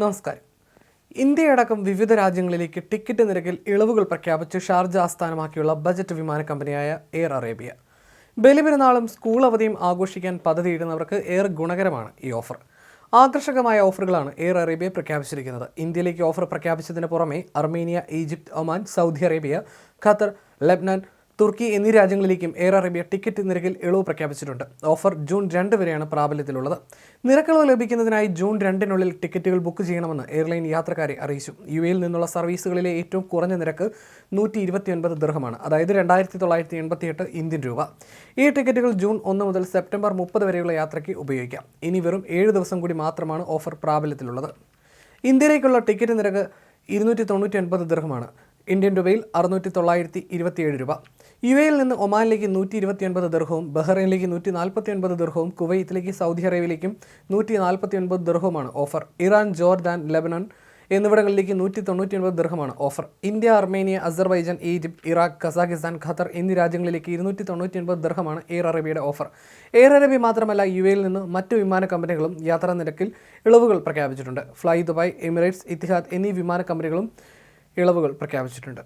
നമസ്കാരം. ഇന്ത്യയടക്കം വിവിധ രാജ്യങ്ങളിലേക്ക് ടിക്കറ്റ് നിരക്കിൽ ഇളവുകൾ പ്രഖ്യാപിച്ച് ഷാർജ ആസ്ഥാനമാക്കിയുള്ള ബജറ്റ് വിമാന കമ്പനിയായ എയർ അറേബ്യ. ബലിപെരുന്നാളും സ്കൂൾ അവധിയും ആഘോഷിക്കാൻ പദ്ധതിയിടുന്നവർക്ക് ഏറെ ഗുണകരമാണ് ഈ ഓഫർ. ആകർഷകമായ ഓഫറുകളാണ് എയർ അറേബ്യ പ്രഖ്യാപിച്ചിരിക്കുന്നത്. ഇന്ത്യയിലേക്ക് ഓഫർ പ്രഖ്യാപിച്ചതിന് പുറമെ Armenia Egypt Oman Saudi Arabia Qatar ലബ്നാൻ Turkey എന്നീ രാജ്യങ്ങളിലേക്കും എയർ അറേബ്യ ടിക്കറ്റ് നിരക്കിൽ ഇളവ് പ്രഖ്യാപിച്ചിട്ടുണ്ട്. ഓഫർ ജൂൺ രണ്ട് വരെയാണ് പ്രാബല്യത്തിലുള്ളത്. നിരക്കിളവ് ലഭിക്കുന്നതിനായി ജൂൺ രണ്ടിനുള്ളിൽ ടിക്കറ്റുകൾ ബുക്ക് ചെയ്യണമെന്ന് എയർലൈൻ യാത്രക്കാരെ അറിയിച്ചു. യു എയിൽ നിന്നുള്ള സർവീസുകളിലെ ഏറ്റവും കുറഞ്ഞ നിരക്ക് നൂറ്റി ഇരുപത്തിയൊൻപത് ദൃഹമാണ് അതായത് രണ്ടായിരത്തി തൊള്ളായിരത്തി എൺപത്തിയെട്ട് ഇന്ത്യൻ രൂപ. ഈ ടിക്കറ്റുകൾ ജൂൺ ഒന്ന് മുതൽ സെപ്റ്റംബർ മുപ്പത് വരെയുള്ള യാത്രയ്ക്ക് ഉപയോഗിക്കാം. ഇനി വെറും ഏഴ് ദിവസം കൂടി മാത്രമാണ് ഓഫർ പ്രാബല്യത്തിലുള്ളത്. ഇന്ത്യയിലേക്കുള്ള ടിക്കറ്റ് നിരക്ക് ഇരുന്നൂറ്റി തൊണ്ണൂറ്റി ഒൻപത് ദൃഹമാണ് ഇന്ത്യൻ രൂപയിൽ അറുന്നൂറ്റി തൊള്ളായിരത്തി ഇരുപത്തിയേഴ് രൂപ. യു എയിൽ നിന്ന് ഒമാനിലേക്ക് നൂറ്റി ഇരുപത്തിയൊൻപത് ദർഹവും ബഹ്റൈനിലേക്ക് നൂറ്റി നാൽപ്പത്തി ഒൻപത് ദർഹവും കുവൈത്തിലേക്ക് സൗദി അറേബ്യയിലേക്കും നൂറ്റി നാൽപ്പത്തി ഒൻപത് ദർഹവുമാണ് ഓഫർ. ഇറാൻ ജോർദാൻ ലെബനൻ എന്നിവിടങ്ങളിലേക്ക് നൂറ്റി തൊണ്ണൂറ്റി ഒൻപത് ദർഹമാണ് offer. India Armenia Azerbaijan Egypt Iraq Kazakhstan Qatar എന്നീ രാജ്യങ്ങളിലേക്ക് ഇരുന്നൂറ്റി തൊണ്ണൂറ്റി ഒൻപത് ദർഹമാണ് എയർ അറേബ്യയുടെ ഓഫർ. എയർ അറേബ്യ മാത്രമല്ല യു എയിൽ നിന്ന് മറ്റു വിമാന കമ്പനികളും യാത്രാ നിരക്കിൽ ഇളവുകൾ പ്രഖ്യാപിച്ചിട്ടുണ്ട്. ഫ്ലൈ ദുബായ് എമിറേറ്റ്സ് ഇത്തിഹാദ് എന്നീ വിമാന കമ്പനികളും ഇളവുകൾ പ്രഖ്യാപിച്ചിട്ടുണ്ട്.